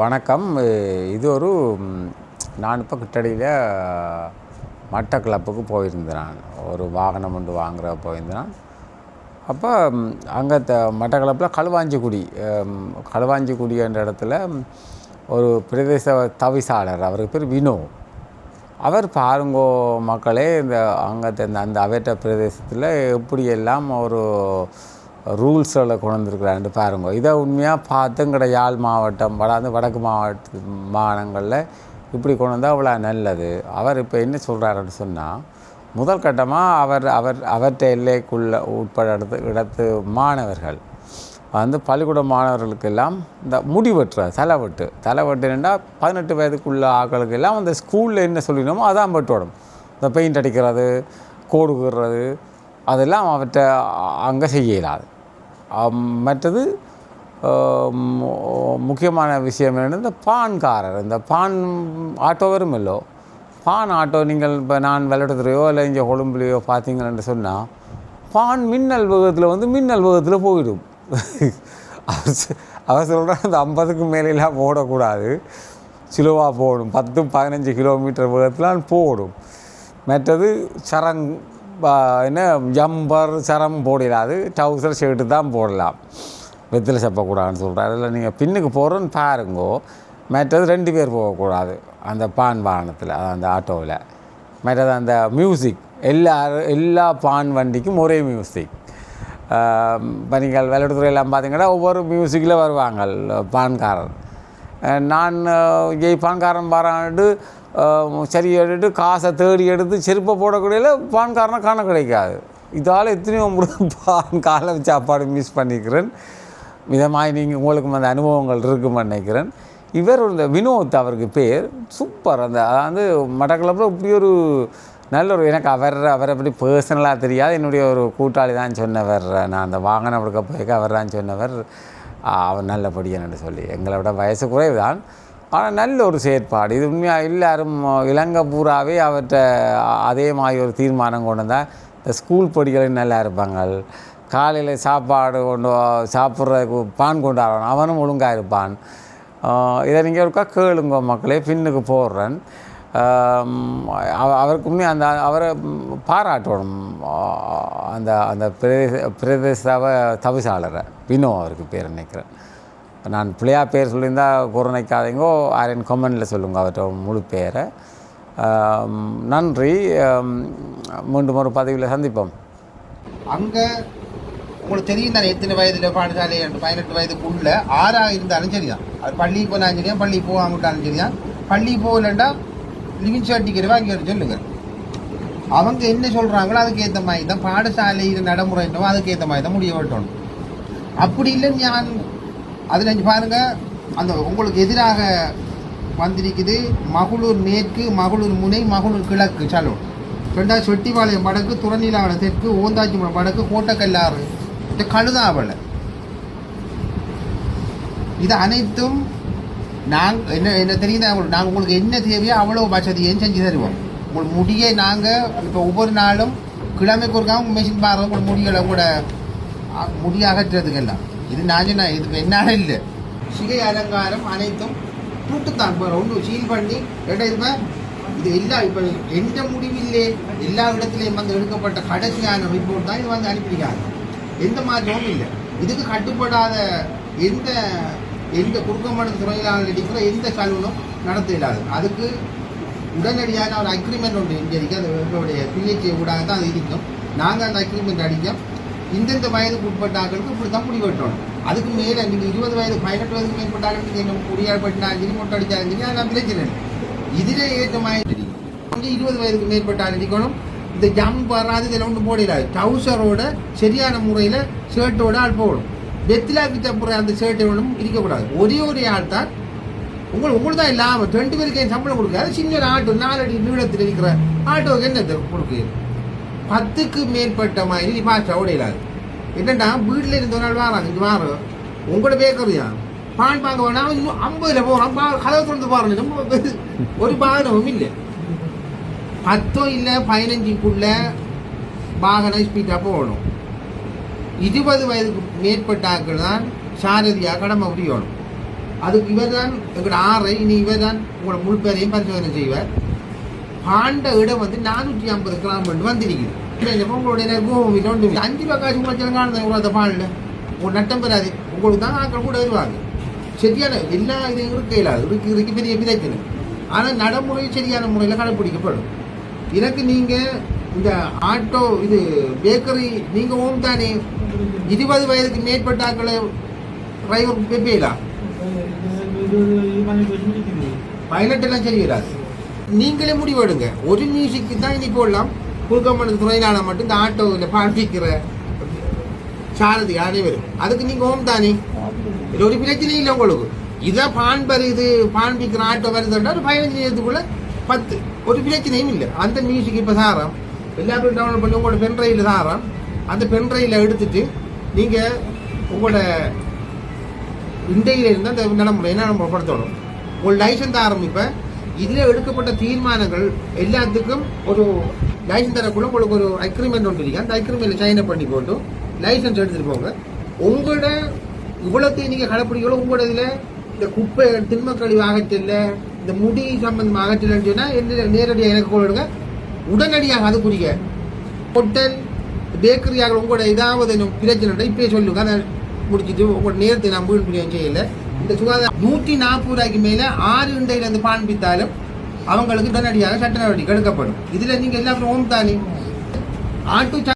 வணக்கம். இது ஒரு நான் இப்போ கிட்டடியில் மட்டக்களப்புக்கு போயிருந்தேன் நான். ஒரு வாகனம் ஒன்று வாங்குற போயிருந்தேன் அப்போ அங்கே த மட்டக்களப்பில் களுவாஞ்சிக்குடி களுவாஞ்சிக்குடி என்ற இடத்துல ஒரு பிரதேச தவிசாளர் அவருக்கு பேர் வினோ. அவர் பாருங்கோ மக்களே இந்த அங்கே இந்த அந்த அவற்ற பிரதேசத்தில் எப்படியெல்லாம் ஒரு ரூல்ஸ்களை கொண்டு பாருங்க. இதை உண்மையாக பார்த்து எங்கட யாழ் மாவட்டம் வளர்ந்து வடக்கு மாவட்ட மாநிலங்களில் இப்படி கொண்டு வந்தால் அவ்வளோ நல்லது. அவர் இப்போ என்ன சொல்கிறாருன்னு சொன்னால் முதல் கட்டமாக அவர் அவர் அவற்றை எல்லைக்குள்ள உட்பட இடத்து இடத்து மாணவர்கள் வந்து பள்ளிக்கூட மாணவர்களுக்கெல்லாம் இந்த முடிவெட்டுற தலைவெட்டு. தலைவெட்டுன்னா பதினெட்டு வயதுக்குள்ள ஆட்களுக்கு எல்லாம் அந்த ஸ்கூலில் என்ன சொல்லினோமோ அதான் வெட்டோடும் இந்த பெயிண்ட் அடிக்கிறது கோடு அதெல்லாம் அவற்றை அங்கே செய்ய இயலாது. மற்றது முக்கியமான விஷயம் என்னென்னா இந்த பான்காரர் இந்த பான் ஆட்டோ வரும் இல்லோ? பான் ஆட்டோ நீங்கள் இப்போ நான் விளையாட்டுறையோ இல்லை இங்கே கொழும்புலையோ பார்த்தீங்கன்னு சொன்னால் பான் மின்னல் வேகத்தில் வந்து மின்னல் வேகத்தில் போயிடும். அவர் சொ- சொல்கிற அந்த ஐம்பதுக்கு மேலெலாம் போடக்கூடாது சிலுவாக போடும் பத்து பதினஞ்சு கிலோமீட்டர் வேகத்தில் போடும் மற்றது சரங் என்ன ஜம்பர் சரம் போடலாது டவுசர் ஷர்ட்டு தான் போடலாம். வெத்தில செப்பக்கூடாதுன்னு சொல்கிறார் இல்லை நீங்கள் பின்னுக்கு போகிறோன்னு பாருங்கோ. மற்றது ரெண்டு பேர் போகக்கூடாது அந்த பான் வாகனத்தில் அந்த ஆட்டோவில் மற்றது அந்த மியூசிக் எல்லா எல்லா பான் வண்டிக்கும் ஒரே மியூசிக் இப்போ நீங்கள் விளையாட்டுத்துறையெல்லாம் பார்த்தீங்கன்னா ஒவ்வொரு மியூசிக்கில் வருவாங்க பான்காரர். நான் அஹ், ஜெய் பான்காரன் பாராண்டு சரி எடுத்து காசை தேடி எடுத்து செருப்பை போடக்கூடியல பான்காரனை காண கிடைக்காது. இதால் எத்தனையோ முறை பான் காலை சாப்பாடு மிஸ் பண்ணிக்கிறேன். விதமாக நீங்கள் உங்களுக்கு அந்த அனுபவங்கள் இருக்குன்னு நினைக்கிறேன். இவர் இந்த வினோத் அவருக்கு பேர். சூப்பர். அந்த அதாவது மட்டக்களப்பில் இப்படி ஒரு நல்ல ஒரு எனக்கு அவர் அவரை பற்றி பர்சனலாக தெரியாது. என்னுடைய ஒரு கூட்டாளி தான் சொன்னவர். நான் அந்த வாகனம் எடுக்க போய்க்க அவர் தான் சொன்னவர் அவர் நல்லபடியான்னு சொல்லி. எங்களை விட வயசு குறைவு தான் ஆனால் நல்ல ஒரு செயற்பாடு. இது உண்மையாக எல்லாரும் இலங்கை பூராவே அவர்கிட்ட அதே மாதிரி ஒரு தீர்மானம் கொண்டு வந்தால் இந்த ஸ்கூல் படிகளும் நல்லா இருப்பாங்க காலையில் சாப்பாடு கொண்டு சாப்பிட்றதுக்கு பான் கொண்டாடுறான் அவனும் ஒழுங்காக இருப்பான். இதை நீங்கள் ஒருக்கா கேளுங்க மக்களே பின்னுக்கு போடுறேன். அவ- அவருக்கு அந்த அவரை பாராட்டணும். அந்த அந்த பிரதேச பிரதேச தவிசாளரை. வினோ அவருக்கு பேர் நினைக்கிறேன். நான் பிள்ளையா பேர் சொல்லியிருந்தா குரணைக்காதீங்கோ ஆரியன் கமெண்டில் சொல்லுங்க அவர்கிட்ட முழு பேரை. நன்றி. மீண்டும் ஒரு பதிவில் சந்திப்போம். அங்கே உங்களுக்கு தெரியும் தானே எத்தனை வயதில் பாடசாலை பதினெட்டு வயதுக்குள்ள ஆறாக இருந்தாலும் சரிதான். அது பள்ளி போனாலும் சரியா பள்ளி போகாமட்டாலும் சரி சரிதான் பள்ளி போகலண்டா லிவிங் சர்டிஃபிகேட் வாங்கி வர சொல்லுங்க. அவங்க என்ன சொல்கிறாங்களோ அதுக்கு ஏற்ற மாதிரி தான் பாடசாலையில் நடைமுறை என்னவோ அதுக்கு ஏற்ற மாதிரி தான் முடிய விட்டணும் அப்படி இல்லை நான் அதில் இங்க பாருங்கள் அந்த உங்களுக்கு எதிராக வந்திருக்குது. மகளூர் மேற்கு மகளூர் முனை மகளூர் கிழக்கு. சலூன் ரெண்டாவது செட்டிபாளையம் வடக்கு துறநிலாவளம் தெற்கு ஓந்தாச்சிமலம் வடக்கு கோட்டக்கல்லாறு. இந்த கழுதாவளை. இது அனைத்தும் நாங்கள் என்ன என்ன தெரியுதா? உங்களுக்கு நாங்கள் உங்களுக்கு என்ன தேவையோ அவ்வளோ வசதியும் செஞ்சு தருவோம். உங்களுக்கு முடியை நாங்கள் இப்போ ஒவ்வொரு நாளும் கிழமைக்கு ஒருக்காக மிஷின் பாருங்கள் உங்களுக்கு முடிகளை கூட அ, முடி அகற்றுறதுக்கெல்லாம். இது நான் இது என்னால் இல்லை. சிகை அலங்காரம் அனைத்தும் கூட்டுத்தான் இப்போ ஒன்று சீல் பண்ணி ரெண்டா இது இது எல்லா இப்போ எந்த முடிவில்லே எல்லா இடத்துலையும் வந்து எடுக்கப்பட்ட கடைசியான ரிப்போர்ட் தான் இது வந்து அனுப்பியிருக்காங்க. எந்த மாற்றமும் இல்லை. இதுக்கு கட்டுப்படாத எந்த எந்த குறுக்கமான துறையிலான அடிக்கிற எந்த சலூனும் நடத்த இல்லாது அதுக்கு உடனடியான ஒரு அக்ரிமெண்ட் ஒன்று இங்கே இருக்குது அது எங்களுடைய பிஹெச்சி ஊடாக தான் அது இருக்கும். நாங்கள் அந்த அக்ரிமெண்ட் அடித்தோம். இந்தந்த வயதுக்கு உட்பட்ட ஆட்களுக்கு இப்படி தான் முடி வெட்டணும். அதுக்கு மேலே நீங்கள் இருபது வயது பதினெட்டு வயதுக்கு மேற்பட்ட ஆட்களுக்கு நீங்கள் முடியால் பட்டினாலும் சரி மொட்டை அடித்தாலும் சரி அதெல்லாம் பிரச்சனை இல்லை இதிலே ஏற்ற தெரியும் கொஞ்சம் இருபது வயதுக்கு மேற்பட்ட ஆள் இந்த ஜம்ப் வராது இதில் ஒன்றும் போடலாது ட்ரௌசரோட சரியான முறையில் ஷர்ட்டோட ஆள் போகணும் வெத்திலாக்கு தப்புற அந்த ஷர்ட்டை ஒன்றும் இருக்கக்கூடாது. ஒரே ஒரு ஆள் தான். உங்களுக்கு உங்களுக்கு தான் இல்லாமல் ரெண்டு பேருக்கு ஏன் சம்பளம் கொடுக்காது சின்ன ஆட்டோ நாலடி நிமிடத்தில் இருக்கிற ஆட்டோவுக்கு என்ன கொடுக்குது பத்துக்கு மேற்பட்ட மாதிரி பாஷா ஓடையிலாது என்னண்டா வீட்டில் இருந்த நாள் வாராங்க இங்கே வாரம் உங்களோட பேக்கரியா பான் வாங்க வேணாம் இன்னும் ஐம்பதுல போகிறோம் கதவை திறந்து பாருங்க ரொம்ப ஒரு வாகனமும் இல்லை. பத்தோ இல்லை பதினஞ்சுக்குள்ள வாகனம் ஸ்பீடாக போகணும். இருபது வயதுக்கு மேற்பட்ட ஆட்கள் தான் சாரதியாக கடமை புரியணும். அதுக்கு இவர் தான் எங்களோட ஆறை இனி இவர் தான் உங்களோட முழு பேரையும் பரிசோதனை செய்வார். பாண்ட இடம் வந்து நானூற்றி ஐம்பது கிராம் வந்து வந்திருக்குது இல்லை, உங்களுடைய கோபம் அஞ்சு ரூபா காசு உங்களுக்கு காணுது அந்த பாலில் உங்கள் நட்டம் பெறாது உங்களுக்கு தான் ஆக்கள் கூட வருவாங்க சரியான எல்லா இதையும் இருக்க இருக்கு இருக்கு பெரிய பிரச்சனை ஆனால் நடைமுறை சரியான முறையில் கடைப்பிடிக்கப்படும் எனக்கு நீங்கள் இந்த ஆட்டோ இது பேக்கரி நீங்கள் ஓம் தானே இருபது வயதுக்கு மேற்பட்ட ஆட்களை டிரைவர் பெப்பேலா பைலட் எல்லாம் சரி வராது நீங்களே முடிவெடுங்க. ஒரு மியூசிக்கு தான் இனி போடலாம் குறுக்கம்மனுக்கு துறையினால மட்டும் இந்த ஆட்டோவில் பாண்டிக்கிற சாரதி அனைவரும். அதுக்கு நீங்கள் ஓம் தானே? இது ஒரு பிரச்சனை இல்லை உங்களுக்கு. இதான் பான்பர் இது பான்பிக்கிற ஆட்டோ வருதுன்னா ஒரு பதினஞ்சு நேரத்துக்குள்ள பத்து. ஒரு பிரச்சனையும் இல்லை. அந்த மியூசிக் இப்போ சாரம். எல்லாரும் டவுன்லோட் பண்ணி உங்களோட பென்ட்ரைவில் சாரம். அந்த பென்ட்ரைவில் எடுத்துட்டு நீங்கள் உங்களோட இன்றையில இருந்து அந்த என்ன நம்ம படுத்தணும். உங்கள் லைசன்ஸ் ஆரம்பிப்பேன். இதில் எடுக்கப்பட்ட தீர்மானங்கள் எல்லாத்துக்கும் ஒரு லைசன்ஸ் தரக்குள்ள உங்களுக்கு ஒரு அக்ரிமெண்ட் ஒன்று இருக்கு. அந்த அக்ரிமெண்ட் சைன் அப் பண்ணி போட்டு லைசன்ஸ் எடுத்துகிட்டு போங்க. உங்களோட இவ்வளோத்தையும் நீங்கள் கடைப்பிடிக்கல உங்களோட இதில் இந்த குப்பை திண்ம கழிவு அகற்றல இந்த முடி சம்பந்தம் அகற்றலன்னு சொன்னால் என்ன நேரடியாக எனக்கு கொடுங்க உடனடியாக அது குறிக்க ஹோட்டல் பேக்கரியாக உங்களோட ஏதாவது பிரச்சனை இப்பயே சொல்லுங்க. அதை முடிச்சிட்டு உங்களோட நேரத்தை நான் வீடு பிரியம் செய்யல. இந்த சுகாதார நூற்றி நாற்பது ரூபாய்க்கு மேலே ஆறு இண்டையிலேருந்து இருந்து அவங்களுக்கு உடனடியாக சட்ட நடவடிக்கை எடுக்கப்படும். இதில் நீங்கள் எல்லாரும் ஓம் தானே ஆட்டு